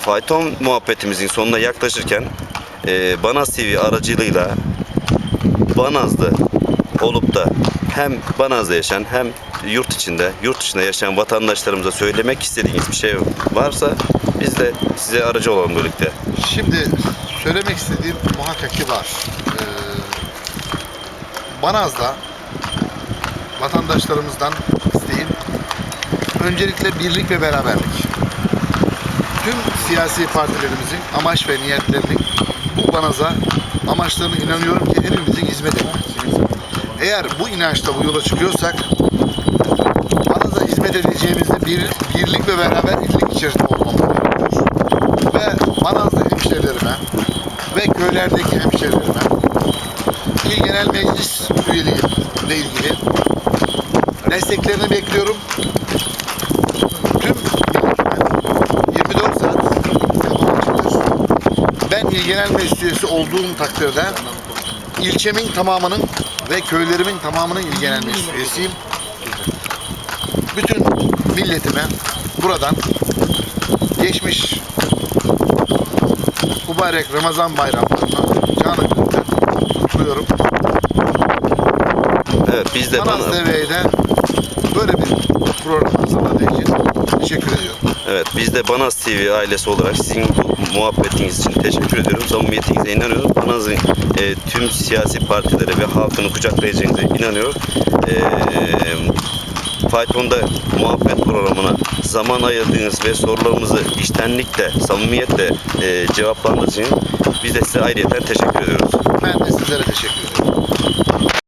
fayton muhabbetimizin sonuna yaklaşırken e, Banaz TV aracılığıyla Banaz'da olup da hem Banaz'da yaşayan hem yurt içinde, yurt dışında yaşayan vatandaşlarımıza söylemek istediğiniz bir şey varsa biz de size aracı olalım birlikte. Şimdi söylemek istediğim muhakkak ki var. Ee, Banaz'da vatandaşlarımızdan isteğim öncelikle birlik ve beraberlik. Tüm siyasi partilerimizin amaç ve niyetlerinin bu Banaz'a amaçlarına inanıyorum ki hepimizin hizmet. Eğer bu inançla bu yola çıkıyorsak Banaz'a hizmet edeceğimizde bir, birlik ve beraberlik içerisinde olmamız ve Manazlı hemşehrilerime ve köylerdeki hemşehrilerime İl Genel Meclis üyeliği ile ilgili desteklerini bekliyorum. Tüm milletime 24 saat telefon açıktır. Ben İl Genel Meclis üyesi olduğum takdirde ilçemin tamamının ve köylerimin tamamının İl Genel Meclis üyesiyim. Bütün milletime buradan geçmiş mübarek Ramazan bayramlarını canı gönülden kutluyorum. Evet biz de Manas Banaz, TV'ye de böyle bir program hazırladığı için teşekkür ediyorum. Evet biz de Banaz TV ailesi olarak sizin bu muhabbetiniz için teşekkür ediyorum. Samimiyetinize inanıyoruz. Banaz'ın e, tüm siyasi partilere ve halkını kucaklayacağınıza inanıyoruz. E, Fayton'da muhabbet programına zaman ayırdığınız ve sorularımızı içtenlikle, samimiyetle e, cevaplandığınız için biz de size ayrıyeten teşekkür ediyoruz. Ben de sizlere teşekkür ediyorum.